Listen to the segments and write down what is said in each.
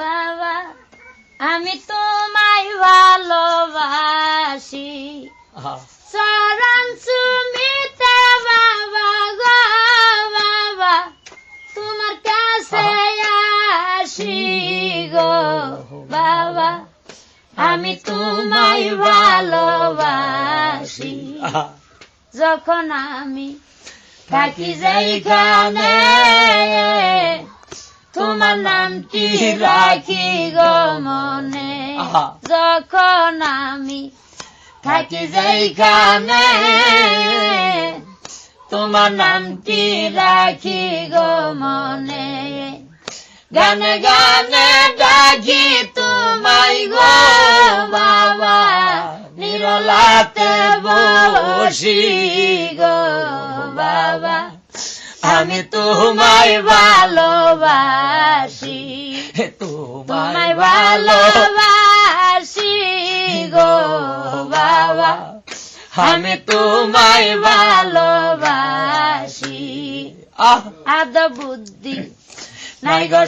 বাবা আমি তোমায় ভালোবাসি। চরণ সুমিতে বাবা গো বাবা তোমার কাছে আসি গো বাবা আমি তোমায় ভালোবাসি। যখন আমি থাকি যেখানে তোমার নামটি রাখি গো মনে। যখন আমি থাকি যেখানে তোমার নামটি রাখি গো মনে? গানে গানে ডাকি তোমায় গো বাবা নিরলাতে বসি গো বাবা। আমি তোমায় ভালোবাসি। তোমায় ভালোবাসি গো বাবা। আমি তোমায় ভালোবাসি। আদ বুদ্ধি। নাই গো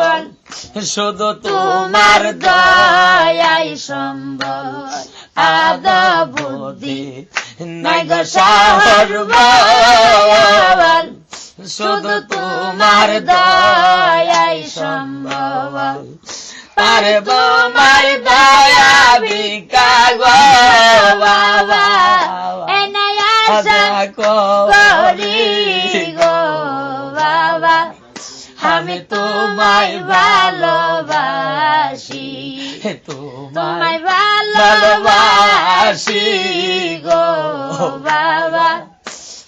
বল। শুধু তোমার দয়াই সম্ভব আদ বুদ্ধি। নাই গো শহর শুধু তোমার দয়াই সম্ভব পারব মাই দয়া ভিকা গো বাবা। করি গো বাবা। আমি তোমায় ভালোবাসি। তোমায় ভালোবাসি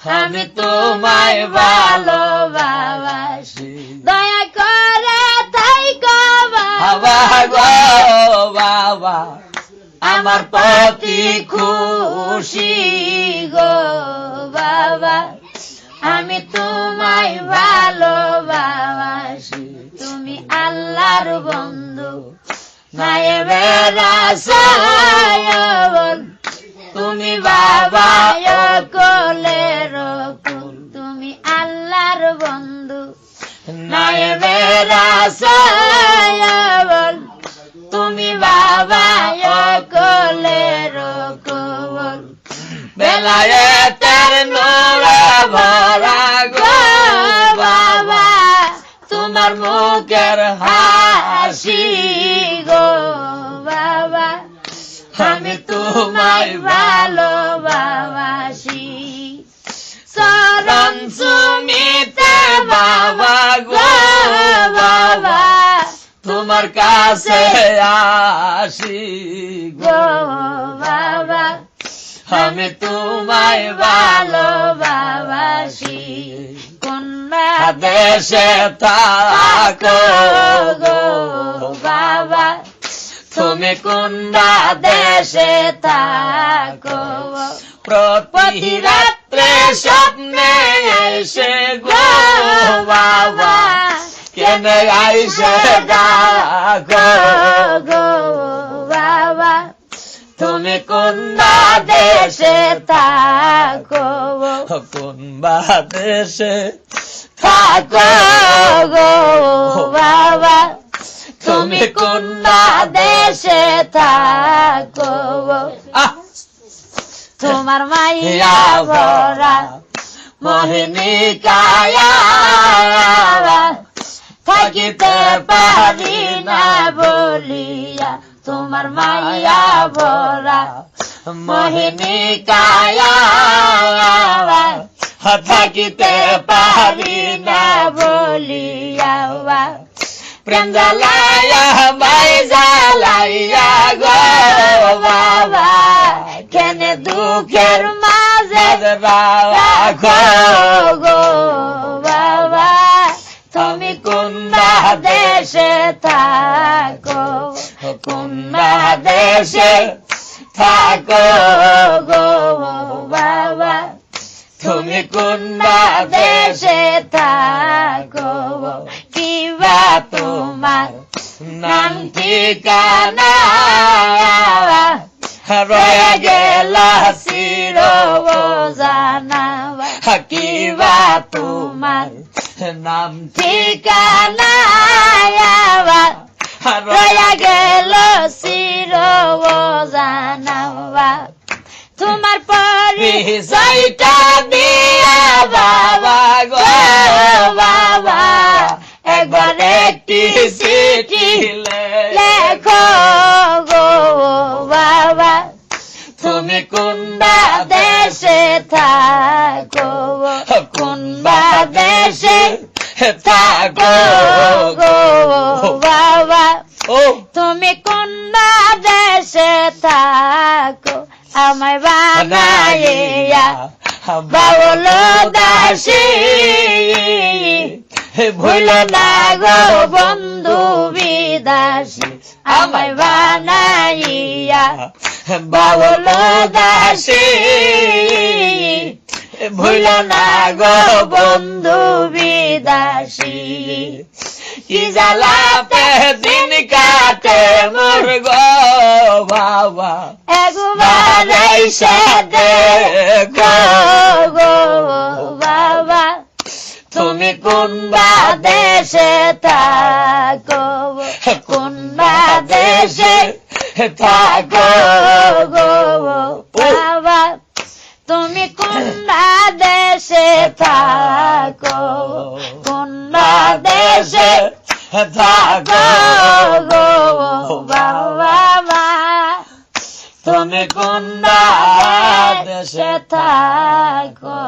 আমি তোমায় ভালোবাসি। দয়া করে তাই গো বাবা। গো বাবা আমার প্রতি খুশি গো বাবা। আমি তোমায় ভালোবাসি। তুমি আল্লাহর বন্ধু আশায়ন তুমি বাবা কোলের কুল তুমি আল্লাহর বন্ধু নায়েবের আশায়ন তুমি বাবা কোলের কুল বেলায়েতের নোরা ভরা গো বাবা, তোমার মুখের হাসি গো বাবা, আমি তোমায় ভালোবাসি। চরণ তোমার কাছে আসি গো বাবা আমি তোমায় ভালোবাসি কন্যা দেশে থাকো গো বাবা তুমি কুন্ডা দেশে থাকো প্রতি রাত্রে স্বপ্নে এসে গো বাবা কেন আইসে ডাকো গো বাবা তুমি কোন দেশে থাকো কোন দেশে থাকো গো বাবা তুমি কোন দেশে থাকো তোমার মাইয়া ভরা মোহিনী কায়া থাকিতে পারি না বলিয়া তোমার মাইয়া ভরা মোহিনী কায়া থাকিতে পারি না বলিয়া প্রেম জ্বালাইয়া মাই জ্বালাইয়া গো বাবা। কেন দুঃখের মাঝে রাখো গো। বাবা থাকো দেশে থাকো গো বাবা। তুমি কুন্ডা দেশে থাকো, কিবা তোমার নাম ঠিকানা? রয়ে গেলা চির জানা কিবা তোমার নাম ঠিকানা? জানাবা তোমার পরিচয়টা দিয়া বাবা গো বাবা একবার একটি চিঠি লেখো গো বাবা তুমি কোন কোনবা দেশে থাকো কোনবা দেশে থাকো গো তুমি কোন দেশে থাকো? আমায় বানাইয়া বাউল দাসী। ভুল না গো বন্ধু বিদাসী আমায় বানাইয়া বাউল দাসী। ভুল না গো বন্ধু বিদাসী কি জ্বালাতে দিন কাটে মোর গো বাবা একবার দেখো গো বাবা। তুমি কোন বা দেশে থাকো? কোন বা দেশে থাকো গো বাবা। তুমি কোন বা দেশে থাকো? দেশে বাবা তুমি কোন দেশে থাকো?